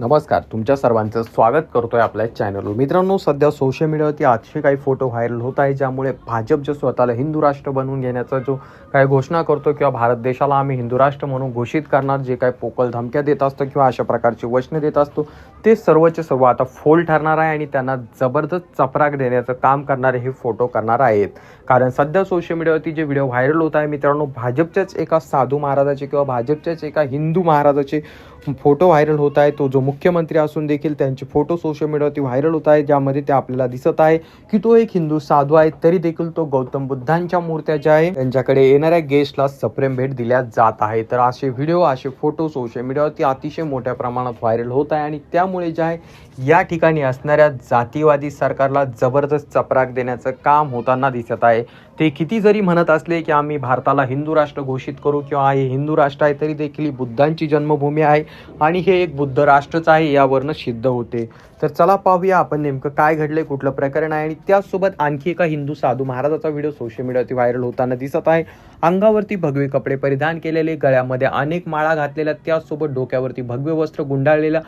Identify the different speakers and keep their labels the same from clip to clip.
Speaker 1: नमस्कार तुमच्या सर्वांचं स्वागत करतो आहे आपल्या चॅनलवर मित्रांनो सध्या सोशल मीडियावरती अतिशय काही फोटो व्हायरल होत आहे ज्यामुळे भाजप जो स्वतःला हिंदू राष्ट्र बनवून घेण्याचा जो काही घोषणा करतो किंवा भारत देशाला आम्ही हिंदू राष्ट्र म्हणून घोषित करणार जे काही पोकल धमक्या देत असतो किंवा अशा प्रकारची वचने देत असतो ते सर्वचे सर्व आता फोल ठरणार आहे आणि त्यांना जबरदस्त चपराक देण्याचं काम करणारे हे फोटो करणार आहेत. कारण सध्या सोशल मीडियावरती जे व्हिडिओ व्हायरल होत आहे मित्रांनो भाजपच्याच एका साधू महाराजाचे किंवा भाजपच्याच एका हिंदू महाराजाचे फोटो व्हायरल होत आहे. तो जो मुख्यमंत्री असून देखील त्यांचे फोटो सोशल मीडियावरती व्हायरल होत आहे ज्यामध्ये ते आपल्याला दिसत आहे की तो एक हिंदू साधू आहे तरी देखील तो गौतम बुद्धांच्या मूर्त्या ज्या आहे. त्यांच्याकडे येणाऱ्या गेस्टला सप्रेम भेट दिल्या जात आहे. तर असे व्हिडिओ असे फोटो सोशल मीडियावरती अतिशय मोठ्या प्रमाणात व्हायरल होत आहे आणि त्यामुळे जे आहे या ठिकाणी असणाऱ्या जातीवादी सरकारला जबरदस्त चपराक देण्याचं काम होताना दिसत आहे. ते किती जरी म्हणत असले की आम्ही भारताला हिंदू राष्ट्र घोषित करू किंवा हे हिंदू राष्ट्र आहे तरी देखील बुद्धांची जन्मभूमी आहे आणि हे एक बुद्ध राष्ट्रच आहे यावरनं सिद्ध होते. तर चला पाहूया आपण नेमकं काय घडलंय कुठलं प्रकरण आहे आणि त्याचसोबत आणखी एका हिंदू साधू महाराजाचा व्हिडिओ सोशल मीडियावरती व्हायरल होताना दिसत आहे. अंगावरती भगवे कपडे परिधान केलेले गळ्यामध्ये अनेक माळा घातलेल्या त्यासोबत डोक्यावरती भगवे वस्त्र गुंडाळलेलं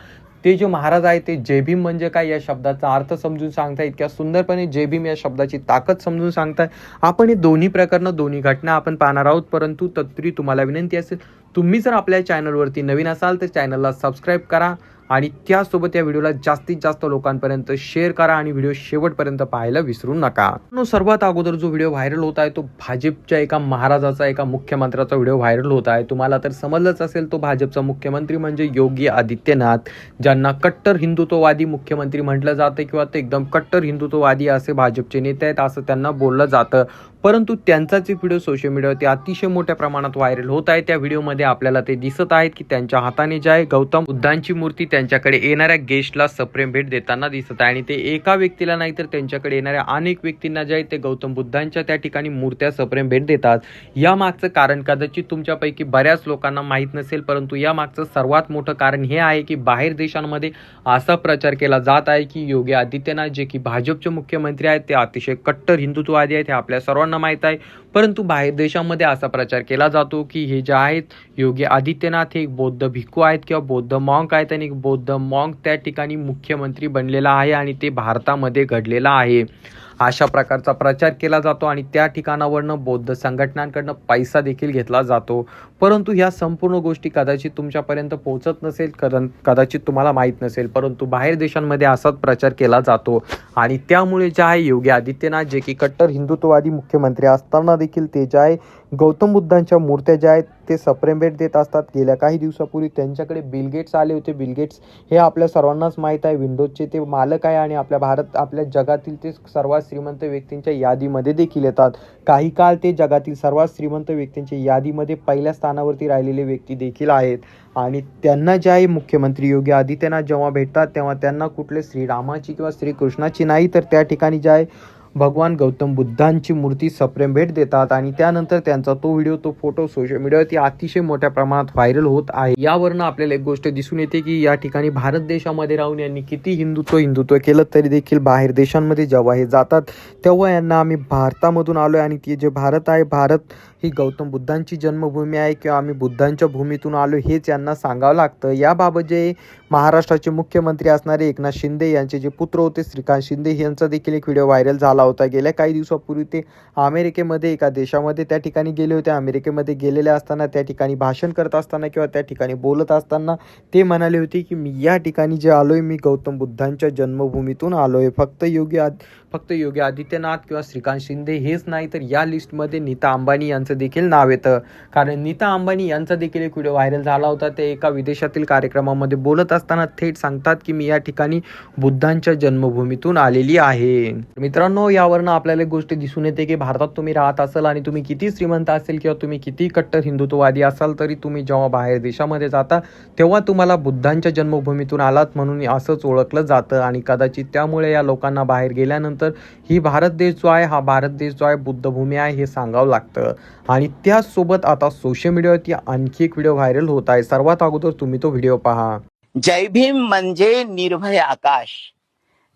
Speaker 1: ते जे महाराज आहे ते जय भीम म्हणजे काय या शब्दाचा अर्थ समजून सांगताय इतक्या सुंदरपणे जय भीम या शब्दाची ताकद समजून सांगताय? आपण हे दोन्ही प्रकरणं दोन्ही घटना आपण पाहणार आहोत परंतु तत्पूर्वी तुम्हाला विनंती असेल तुम्ही जर आपल्या चॅनलवरती नवीन असाल तर चॅनलला सबस्क्राईब करा. आणि त्यासोबत या व्हिडिओला जास्तीत जास्त लोकांपर्यंत शेअर करा आणि व्हिडिओ शेवटपर्यंत पाहायला विसरू नका. सर्वात अगोदर जो व्हिडिओ व्हायरल होत आहे तो भाजपच्या एका महाराजाचा एका मुख्यमंत्र्याचा व्हिडिओ व्हायरल होत आहे. तुम्हाला तर समजलंच असेल तो भाजपचा मुख्यमंत्री म्हणजे योगी आदित्यनाथ ज्यांना कट्टर हिंदुत्ववादी मुख्यमंत्री म्हटलं जातं किंवा ते एकदम कट्टर हिंदुत्ववादी असे भाजपचे नेते आहेत असं त्यांना बोललं जातं. परंतु त्यांचाच एक व्हिडिओ सोशल मीडियावरती अतिशय मोठ्या प्रमाणात व्हायरल होत आहे. त्या व्हिडिओमध्ये आपल्याला ते दिसत आहेत की त्यांच्या हाताने जे आहे गौतम बुद्धांची मूर्ती त्यांच्याकडे येणाऱ्या गेस्टला सप्रेम भेट देताना दिसत आहे. आणि ते एका व्यक्तीला नाही तर त्यांच्याकडे येणाऱ्या अनेक व्यक्तींना जे आहे ते गौतम बुद्धांच्या त्या ठिकाणी मूर्त्या सप्रेम भेट देतात. या मागचं कारण कदाचित तुमच्यापैकी बऱ्याच लोकांना माहीत नसेल परंतु या मागचं सर्वात मोठं कारण हे आहे की बाहेर देशांमध्ये असा प्रचार केला जात आहे की योगी आदित्यनाथ जे की भाजपचे मुख्यमंत्री आहेत ते अतिशय कट्टर हिंदुत्ववादी आहेत हे आपल्या सर्वांना माहीत आहे. परंतु बाहेर देशामध्ये असा प्रचार केला जातो की हे जे आहेत योगी आदित्यनाथ हे एक बौद्ध भिक्खू आहेत किंवा बौद्ध मॉंक आहेत आणि एक बौद्ध मॉंक त्या ठिकाणी मुख्यमंत्री बनलेला आहे आणि ते भारतामध्ये घडलेला आहे. अशा प्रकारचा प्रचार केला जातो आणि त्या ठिकाणावरनं बौद्ध संघटनांकडनं पैसा देखील घेतला जातो. परंतु ह्या संपूर्ण गोष्टी कदाचित तुमच्यापर्यंत पोहोचत नसेल कारण कदाचित तुम्हाला माहीत नसेल परंतु बाहेर देशांमध्ये असाच प्रचार केला जातो. आणि त्यामुळे जे आहे योगी आदित्यनाथ जे की कट्टर हिंदुत्ववादी मुख्यमंत्री असताना देखील ते जे आहे गौतम बुद्धांच्या मूर्त्या ज्या आहेत ते सप्रेम भेट देत असतात. गेल्या काही दिवसापूर्वी त्यांच्याकडे बिलगेट्स आले होते. बिलगेट्स हे आपल्या सर्वांनाच माहीत आहे. विंडोजचे ते मालक आहे आणि आपल्या भारत आपल्या जगातील ते सर्वात श्रीमंत व्यक्तींच्या यादीमध्ये देखील येतात. काही काळ ते जगातील सर्वात श्रीमंत व्यक्तींच्या यादीमध्ये पहिल्या स्थानावरती राहिलेले व्यक्ती देखील आहेत. आणि त्यांना जे आहे मुख्यमंत्री योगी आदित्यनाथ जेव्हा भेटतात तेव्हा त्यांना कुठले श्रीरामाची किंवा श्रीकृष्णाची नाही तर त्या ठिकाणी जे आहे भगवान गौतम बुद्धांची मूर्ती सप्रेम भेट देतात आणि त्यानंतर त्यांचा तो व्हिडिओ तो फोटो सोशल मीडियावरती अतिशय मोठ्या प्रमाणात व्हायरल होत आहे. यावरनं आपल्याला एक गोष्ट दिसून येते की या ठिकाणी भारत देशामध्ये राहून यांनी किती हिंदुत्व हिंदुत्व केलं तरी देखील बाहेर देशांमध्ये जेव्हा हे जातात तेव्हा यांना आम्ही भारतामधून आलो आहे आणि ते जे भारत आहे भारत ही गौतम बुद्धांची जन्मभूमी आहे किंवा आम्ही बुद्धांच्या भूमीतून आलो हेच यांना सांगावं लागतं. याबाबत जे महाराष्ट्राचे मुख्यमंत्री असणारे एकनाथ शिंदे यांचे जे पुत्र होते श्रीकांत शिंदे यांचा देखील एक व्हिडिओ व्हायरल झाला होता गेल्या. काही दिवसापूर्वी ते अमेरिकेमध्ये एका देशामध्ये त्या ठिकाणी गेले होते. अमेरिकेमध्ये गेलेले असताना त्या ठिकाणी भाषण करत असताना किंवा त्या ठिकाणी बोलत असताना ते म्हणाले होते की मी या ठिकाणी जे आलो आहे मी गौतम बुद्धांच्या जन्मभूमीतून आलो आहे फक्त योगी आद फक्त योगी आदित्यनाथ किंवा श्रीकांत शिंदे हेच नाही तर या लिस्टमध्ये नीता अंबानी यांचं देखील नाव येतं. कारण नीता अंबानी यांचा देखील एक व्हिडिओ व्हायरल झाला होता. ते एका विदेशातील कार्यक्रमामध्ये बोलत असताना थेट सांगतात की मी या ठिकाणी बुद्धांच्या जन्मभूमीतून आलेली आहे. मित्रांनो यावरनं आपल्याला एक गोष्ट दिसून येते की भारतात तुम्ही राहत असाल आणि तुम्ही किती श्रीमंत असेल किंवा तुम्ही किती कट्टर हिंदुत्ववादी असाल तरी तुम्ही जेव्हा बाहेर देशामध्ये जाता तेव्हा तुम्हाला बुद्धांच्या जन्मभूमीतून आलात म्हणून असंच ओळखलं जातं. आणि कदाचित त्यामुळे या लोकांना बाहेर गेल्यानंतर ही भारत देश जो आहे हा भारत देश जो आहे बुद्धभूमी आहे हे सांगावं लागतं. आणि त्यासोबत आता सोशल मीडियावरती आणखी एक व्हिडिओ व्हायरल होत आहे. सर्वात अगोदर तुम्ही तो व्हिडिओ पहा.
Speaker 2: जय भीम म्हणजे निर्भय आकाश.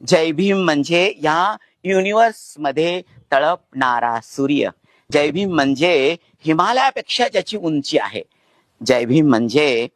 Speaker 2: जय भीम म्हणजे या युनिवर्समध्ये तळपणारा सूर्य. जय भीम म्हणजे हिमालयापेक्षा ज्याची उंची आहे. जय भीम म्हणजे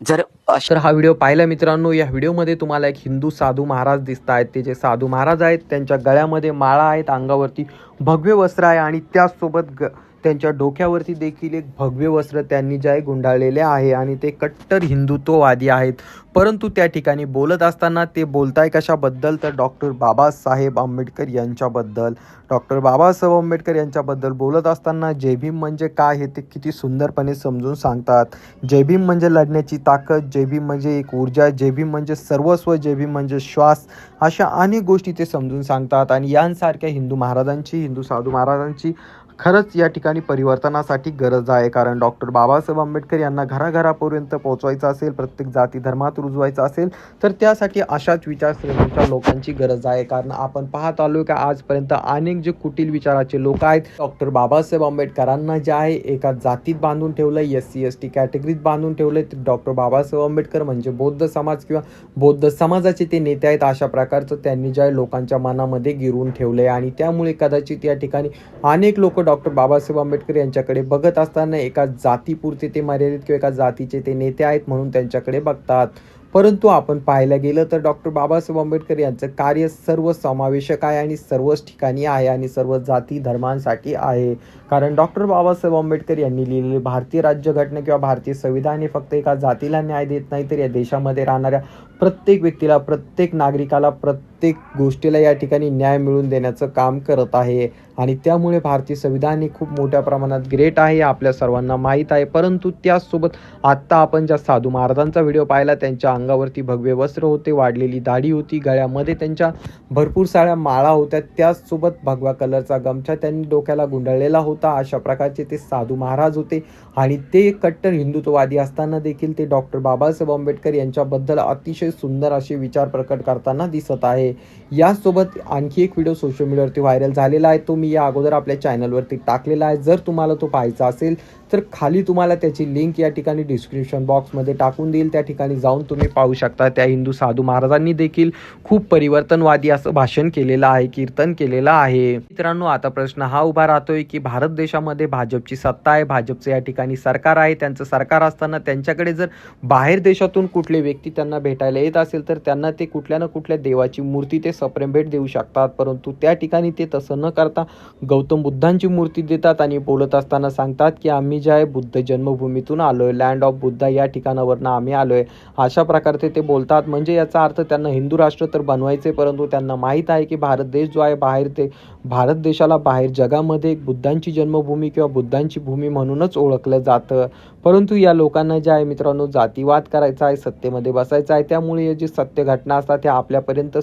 Speaker 2: जर अशर
Speaker 1: तर हा व्हिडिओ पाहिला मित्रांनो या व्हिडिओमध्ये तुम्हाला एक हिंदू साधू महाराज दिसत आहेत. ते जे साधू महाराज आहेत त्यांच्या गळ्यामध्ये माळा आहेत अंगावरती भगवे वस्त्र आहे आणि त्याचसोबत ग त्यांच्या डोक्यावरती देखील एक भगवे वस्त्र त्यांनी जे आहे गुंडाळलेले आहे आणि ते कट्टर हिंदुत्ववादी आहेत. परंतु त्या ठिकाणी बोलत असताना ते बोलताय कशाबद्दल? तर डॉक्टर बाबासाहेब आंबेडकर यांच्याबद्दल. डॉक्टर बाबासाहेब आंबेडकर यांच्याबद्दल बोलत असताना जय भीम म्हणजे काय हे ते किती सुंदरपणे समजून सांगतात. जय भीम म्हणजे लढण्याची ताकद जय भीम म्हणजे एक ऊर्जा जय भीम म्हणजे सर्वस्व जय भीम म्हणजे श्वास अशा अनेक गोष्टी ते समजून सांगतात. आणि यांसारख्या हिंदू महाराजांची हिंदू साधू महाराजांची खरंच या ठिकाणी परिवर्तनासाठी गरज आहे कारण डॉक्टर बाबासाहेब आंबेडकर यांना घराघरापर्यंत पोहोचवायचं असेल प्रत्येक जाती धर्मात रुजवायचं असेल तर त्यासाठी अशाच विचारश्रेणीच्या लोकांची गरज आहे. कारण आपण पाहत आलो का आजपर्यंत अनेक जे कुटील विचाराचे लोक आहेत डॉक्टर बाबासाहेब आंबेडकरांना जे आहे एका जातीत बांधून ठेवलं एस सी एस टी कॅटेगरीत बांधून ठेवलं डॉक्टर बाबासाहेब आंबेडकर म्हणजे बौद्ध समाज किंवा बौद्ध समाजाचे ते नेते आहेत अशा प्रकारचं त्यांनी जे आहे लोकांच्या मनामध्ये गिरून ठेवलंय. आणि त्यामुळे कदाचित या ठिकाणी अनेक लोक डॉक्टर बाबासाहेब आंबेडकर यांच्याकडे बघत असताना एका जातीपुरते ते मर्यादित किंवा एका जातीचे ते नेते आहेत म्हणून त्यांच्याकडे बघतात. परंतु आपण पाहायला गेलं तर डॉक्टर बाबासाहेब आंबेडकर यांचं कार्य सर्व समावेशक आहे आणि सर्वच ठिकाणी आहे आणि सर्व जाती धर्मांसाठी आहे. कारण डॉक्टर बाबासाहेब आंबेडकर यांनी लिहिलेली भारतीय राज्यघटना किंवा भारतीय संविधान हे फक्त एका जातीला न्याय देत नाही तर या देशामध्ये राहणाऱ्या प्रत्येक व्यक्तीला प्रत्येक नागरिकाला प्रत्येक प्रत्येक गोष्टीला या ठिकाणी न्याय मिळवून देण्याचं काम करत आहे. आणि त्यामुळे भारतीय संविधान हे खूप मोठ्या प्रमाणात ग्रेट आहे आपल्या सर्वांना माहीत आहे. परंतु त्याचसोबत आत्ता आपण ज्या साधू महाराजांचा व्हिडिओ पाहिला त्यांच्या अंगावरती भगवे वस्त्र होते वाढलेली दाढी होती गळ्यामध्ये त्यांच्या भरपूर साऱ्या माळा होत्या त्याचसोबत भगवा कलरचा गमछा त्यांनी डोक्याला गुंडाळलेला होता. अशा प्रकारचे ते साधू महाराज होते. आणि ते कट्टर हिंदुत्ववादी असताना देखील ते डॉक्टर बाबासाहेब आंबेडकर यांच्याबद्दल अतिशय सुंदर असे विचार प्रकट करताना दिसत आहे. यासोबत आणखी एक व्हिडिओ सोशल मीडियावरती व्हायरल झालेला आहे. तो मी या अगोदर आपल्या चॅनलवरती टाकलेला आहे. जर तुम्हाला तो पाहायचा असेल तर खाली तुम्हाला त्याची लिंक या ठिकाणी डिस्क्रिप्शन बॉक्समध्ये टाकून देईल. त्या ठिकाणी जाऊन तुम्ही पाहू शकता. त्या हिंदू साधू महाराजांनी देखील खूप परिवर्तनवादी असं भाषण केलेलं आहे कीर्तन केलेलं आहे. मित्रांनो आता प्रश्न हा उभा राहतोय की भारत देशामध्ये भाजपची सत्ता आहे भाजपचं या ठिकाणी सरकार आहे त्यांचं सरकार असताना त्यांच्याकडे जर बाहेर देशातून कुठले व्यक्ती त्यांना भेटायला येत असेल तर त्यांना ते कुठल्या ना कुठल्या देवाची मूर्ती ते सप्रेम भेट देऊ शकतात. परंतु त्या ठिकाणी ते तसं न करता गौतम बुद्धांची मूर्ती देतात आणि बोलत असताना सांगतात की आम्ही जे आहे बुद्ध जन्मभूमीतून आलोय. लँड ऑफ बुद्धा या ठिकाणावरनं आम्ही आलोय. अशा प्रकारचे ते बोलतात. म्हणजे याचा अर्थ त्यांना हिंदू राष्ट्र तर बनवायचे परंतु त्यांना माहीत आहे की भारत देश जो आहे बाहेर ते भारत देशाला बाहेर जगामध्ये एक बुद्धांची जन्मभूमी किंवा बुद्धांची भूमी म्हणूनच ओळखलं जातं. परंतु या लोकांना जे आहे मित्रांनो जातीवाद करायचा आहे सत्तेमध्ये बसायचं आहे. त्यामुळे जे सत्य घटना असतात त्या आपल्यापर्यंत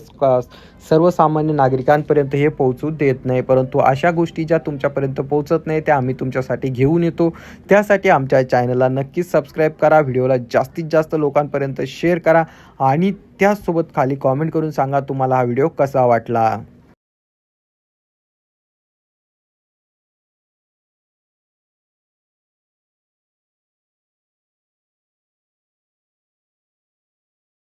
Speaker 1: सर्वसामान्य नागरिकांपर्यंत हे पोहोचू देत नाही. परंतु अशा गोष्टी ज्या तुमच्यापर्यंत पोहोचत नाही त्या आम्ही तुमच्यासाठी घेऊन येतो. त्यासाठी आमच्या चॅनलला नक्कीच सबस्क्राईब करा व्हिडिओला जास्तीत जास्त लोकांपर्यंत शेअर करा आणि त्याचसोबत खाली कॉमेंट करून सांगा तुम्हाला हा व्हिडिओ कसा वाटला.